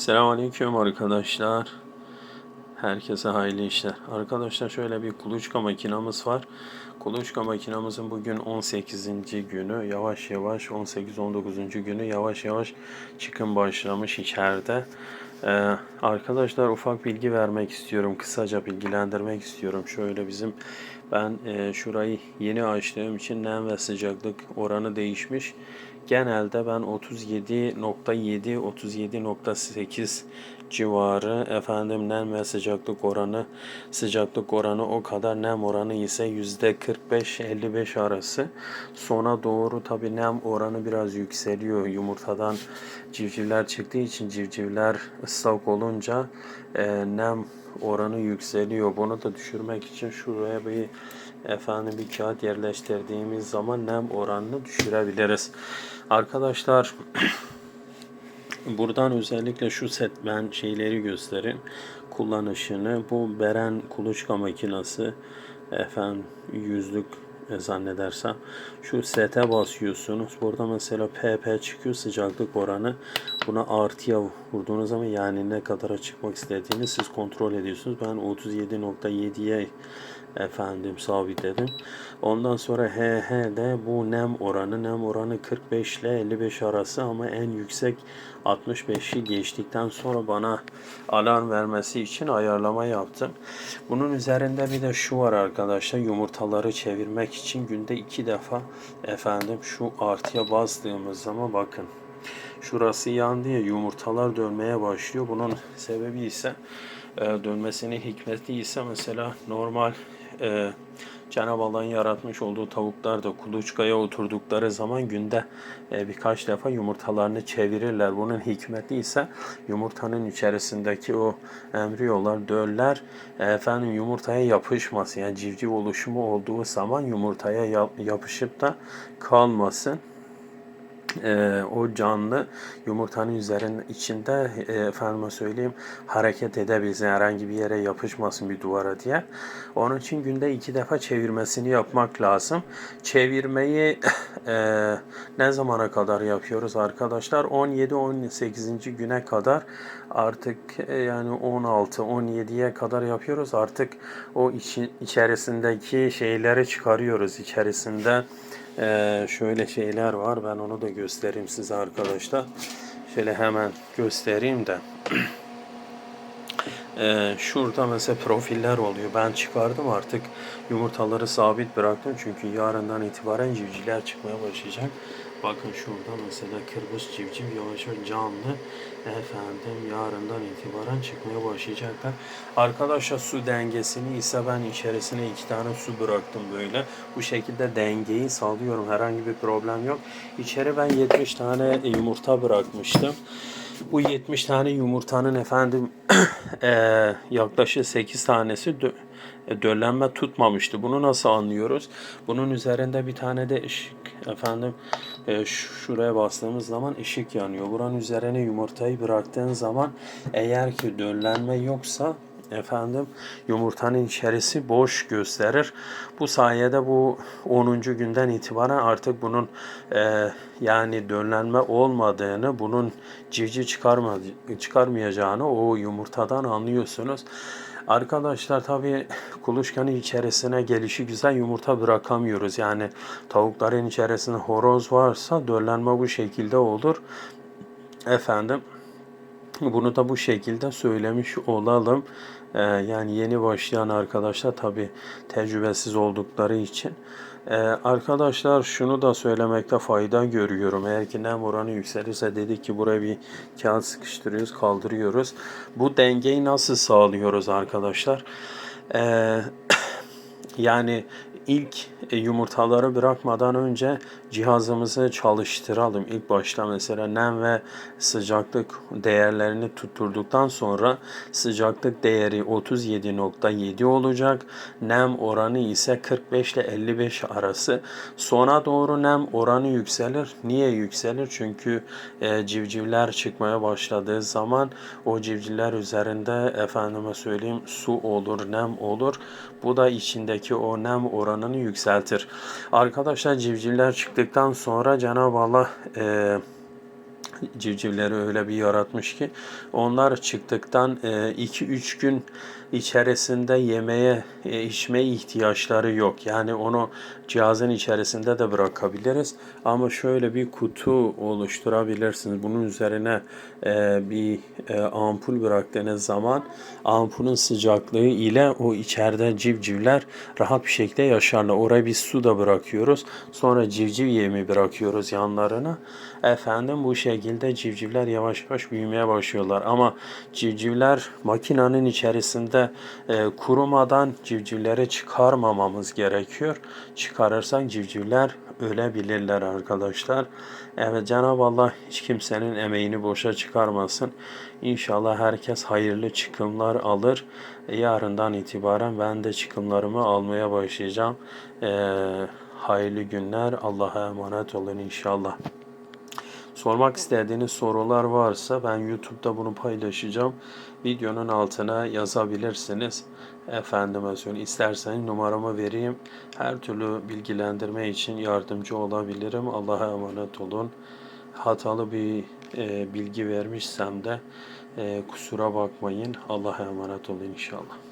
Selamünaleyküm arkadaşlar. Herkese hayırlı işler. Arkadaşlar şöyle bir kuluçka makinamız var. Kuluçka makinamızın bugün 18. günü. Yavaş yavaş 18-19. günü yavaş yavaş çıkım başlamış içeride. Ee, arkadaşlar ufak bilgi vermek istiyorum. Kısaca bilgilendirmek istiyorum. Şöyle bizim ben e, şurayı yeni açtığım için nem ve sıcaklık oranı değişmiş. Genelde ben 37.7 37.8 civarı efendim nem ve sıcaklık oranı sıcaklık oranı o kadar nem oranı ise yüzde 45-55 arası. Sona doğru tabi nem oranı biraz yükseliyor. Yumurtadan civcivler çıktığı için civcivler ıslak olunca e, nem oranı yükseliyor. Bunu da düşürmek için şuraya bir efendim bir kağıt yerleştirdiğimiz zaman nem oranını düşürebiliriz arkadaşlar Buradan özellikle şu set ben şeyleri göstereyim. Kullanışını bu Beren kuluçka makinesi efendim yüzlük zannedersem şu sete basıyorsunuz. Burada mesela PP çıkıyor sıcaklık oranı. Buna artıya vurduğunuz zaman yani ne kadara çıkmak istediğini siz kontrol ediyorsunuz. Ben 37.7'ye efendim sabitledim. Ondan sonra HH'de bu nem oranı nem oranı 45 ile 55 arası ama en yüksek 65'i geçtikten sonra bana alarm vermesi için ayarlama yaptım. Bunun üzerinde bir de şu var arkadaşlar yumurtaları çevirmek için günde iki defa efendim şu artıya bastığımız zaman bakın şurası yandı ya yumurtalar dönmeye başlıyor. Bunun sebebi ise e, dönmesinin hikmeti ise mesela normal e, Cenab-ı Allah'ın yaratmış olduğu tavuklar da kuluçkaya oturdukları zaman günde e, birkaç defa yumurtalarını çevirirler. Bunun hikmeti ise yumurtanın içerisindeki o embriyolar, döller e, efendim yumurtaya yapışmasın. Yani civciv oluşumu olduğu zaman yumurtaya yap, yapışıp da kalmasın e, o canlı yumurtanın üzerinin içinde e, efendime söyleyeyim hareket edebilsin herhangi bir yere yapışmasın bir duvara diye. Onun için günde iki defa çevirmesini yapmak lazım. Çevirmeyi e, ne zamana kadar yapıyoruz arkadaşlar? 17-18. güne kadar artık e, yani 16-17'ye kadar yapıyoruz. Artık o için içerisindeki şeyleri çıkarıyoruz. İçerisinde ee, şöyle şeyler var. Ben onu da göstereyim size arkadaşlar. Şöyle hemen göstereyim de. Ee, şurada mesela profiller oluyor. Ben çıkardım artık yumurtaları sabit bıraktım. Çünkü yarından itibaren civcivler çıkmaya başlayacak. Bakın şurada mesela kırmızı civciv yavaş yavaş canlı efendim yarından itibaren çıkmaya başlayacaklar. Arkadaşlar su dengesini ise ben içerisine iki tane su bıraktım böyle. Bu şekilde dengeyi sağlıyorum. Herhangi bir problem yok. İçeri ben 70 tane yumurta bırakmıştım. Bu 70 tane yumurtanın efendim e, yaklaşık 8 tanesi döllenme tutmamıştı. Bunu nasıl anlıyoruz? Bunun üzerinde bir tane de ışık efendim e, şuraya bastığımız zaman ışık yanıyor. Buranın üzerine yumurtayı bıraktığın zaman eğer ki döllenme yoksa efendim yumurtanın içerisi boş gösterir. Bu sayede bu 10. günden itibaren artık bunun e, yani dönlenme olmadığını, bunun civciv çıkarma, çıkarmayacağını o yumurtadan anlıyorsunuz. Arkadaşlar tabi kuluçkanın içerisine gelişi güzel yumurta bırakamıyoruz. Yani tavukların içerisinde horoz varsa döllenme bu şekilde olur. Efendim bunu da bu şekilde söylemiş olalım. Ee, yani yeni başlayan arkadaşlar tabi tecrübesiz oldukları için. Ee, arkadaşlar şunu da söylemekte fayda görüyorum. Eğer ki nem oranı yükselirse dedik ki buraya bir kağıt sıkıştırıyoruz, kaldırıyoruz. Bu dengeyi nasıl sağlıyoruz arkadaşlar? Ee, yani ilk e, yumurtaları bırakmadan önce cihazımızı çalıştıralım. İlk başta mesela nem ve sıcaklık değerlerini tutturduktan sonra sıcaklık değeri 37.7 olacak. Nem oranı ise 45 ile 55 arası. Sona doğru nem oranı yükselir. Niye yükselir? Çünkü e, civcivler çıkmaya başladığı zaman o civcivler üzerinde efendime söyleyeyim su olur, nem olur. Bu da içindeki o nem oranını yükseltir. Arkadaşlar civcivler çıktıktan sonra Cenab-ı Allah e, civcivleri öyle bir yaratmış ki onlar çıktıktan 2-3 gün içerisinde yemeye, e, içmeye ihtiyaçları yok. Yani onu cihazın içerisinde de bırakabiliriz. Ama şöyle bir kutu oluşturabilirsiniz. Bunun üzerine e, bir e, ampul bıraktığınız zaman ampulün sıcaklığı ile o içeride civcivler rahat bir şekilde yaşarlar. Oraya bir su da bırakıyoruz. Sonra civciv yemi bırakıyoruz yanlarına. Efendim bu şekilde civcivler yavaş yavaş büyümeye başlıyorlar. Ama civcivler makinenin içerisinde e, kurumadan civcivleri çıkarmamamız gerekiyor. Çıkarırsak civcivler ölebilirler arkadaşlar. Evet Cenab-ı Allah hiç kimsenin emeğini boşa çıkarmasın. İnşallah herkes hayırlı çıkımlar alır. Yarından itibaren ben de çıkımlarımı almaya başlayacağım. E, hayırlı günler. Allah'a emanet olun inşallah. Sormak istediğiniz sorular varsa ben YouTube'da bunu paylaşacağım. Videonun altına yazabilirsiniz. Efendime söyleyeyim isterseniz numaramı vereyim. Her türlü bilgilendirme için yardımcı olabilirim. Allah'a emanet olun. Hatalı bir e, bilgi vermişsem de e, kusura bakmayın. Allah'a emanet olun inşallah.